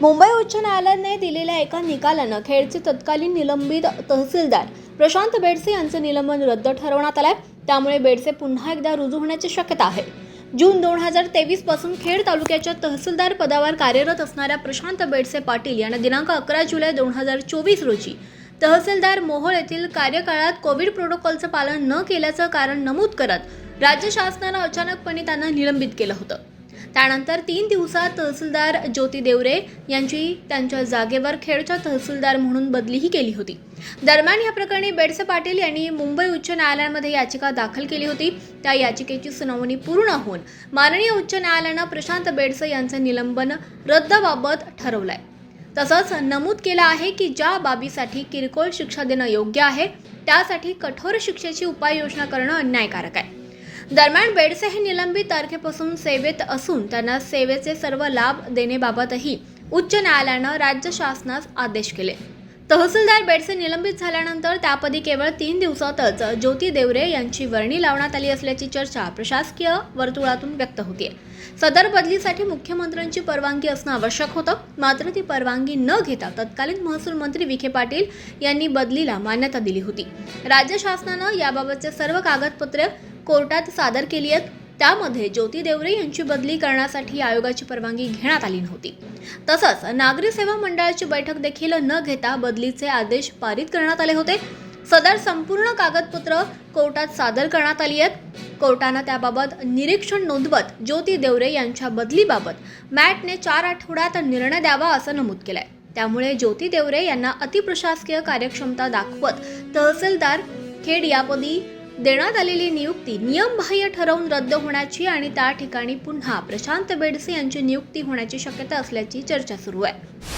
मुंबई उच्च न्यायालयाने दिलेल्या एका निकालानं खेडचे तत्कालीन निलंबित तहसीलदार प्रशांत बेडसे यांचं निलंबन रद्द ठरवण्यात आलंय. त्यामुळे बेडसे पुन्हा एकदा रुजू होण्याची शक्यता आहे. जून दोन हजार तेवीसपासून खेड तालुक्याच्या तहसीलदार पदावर कार्यरत असणाऱ्या प्रशांत बेडसे पाटील यांना दिनांक अकरा जुलै दोन हजार चोवीस रोजी तहसीलदार मोहोळ येथील कार्यकाळात कोविड प्रोटोकॉलचं पालन न केल्याचं कारण नमूद करत राज्य शासनानं अचानकपणे त्यांना निलंबित केलं होतं. त्यानंतर तीन दिवसात तहसीलदार ज्योती देवरे यांची त्यांच्या जागेवर खेडच्या तहसीलदार म्हणून बदलीही केली होती. दरम्यान या प्रकरणी बेडसे पाटील यांनी मुंबई उच्च न्यायालयामध्ये याचिका दाखल केली होती. त्या याचिकेची सुनावणी पूर्ण होऊन माननीय उच्च न्यायालयानं प्रशांत बेडसे यांचं निलंबन रद्दबाबत ठरवलंय. तसंच नमूद केलं आहे की ज्या बाबीसाठी किरकोळ शिक्षा देणं योग्य आहे त्यासाठी कठोर शिक्षेची उपाययोजना करणं अन्यायकारक आहे. दरम्यान बेडसे हे निलंबित तारखेपासून सेवेत असून त्यांना सेवेचे सर्व लाभ देण्याबाबतही उच्च न्यायालयानं राज्य शासनास आदेश केले. तहसीलदार बेडसे निलंबित झाल्यानंतर त्यापदी केवळ तीन दिवसातच ज्योती देवरे यांची वर्णी लावण्यात आली असल्याची चर्चा प्रशासकीय वर्तुळातून व्यक्त होतीये सदर बदलीसाठी मुख्यमंत्र्यांची परवानगी असणं आवश्यक होतं. मात्र ती परवानगी न घेता तत्कालीन महसूल मंत्री विखे पाटील यांनी बदलीला मान्यता दिली होती. राज्य शासनानं याबाबतचे सर्व कागदपत्रे कोर्टात सादर केली आहेत. त्यामध्ये ज्योती देवरे यांची बदली करण्यासाठी आयोगाची परवानगी घेण्यात आली नव्हती. तसंच नागरी सेवा मंडळाची बैठक देखील न घेता बदलीचे आदेश पारित करण्यात आले होते. सदर संपूर्ण कागदपत्र कोर्टात सादर करण्यात आली आहेत. कोर्टानं त्याबाबत निरीक्षण नोंदवत ज्योती देवरे यांच्या बदलीबाबत मॅटने चार आठवड्यात निर्णय द्यावा असं नमूद केलंय. त्यामुळे ज्योती देवरे यांना अतिप्रशासकीय कार्यक्षमता दाखवत तहसीलदार खेड यापदी देण्यात आलेली नियुक्ती नियमबाह्य ठरवून रद्द होण्याची आणि त्या ठिकाणी पुन्हा प्रशांत बेडसे यांची नियुक्ती होण्याची शक्यता असल्याची चर्चा सुरू आहे.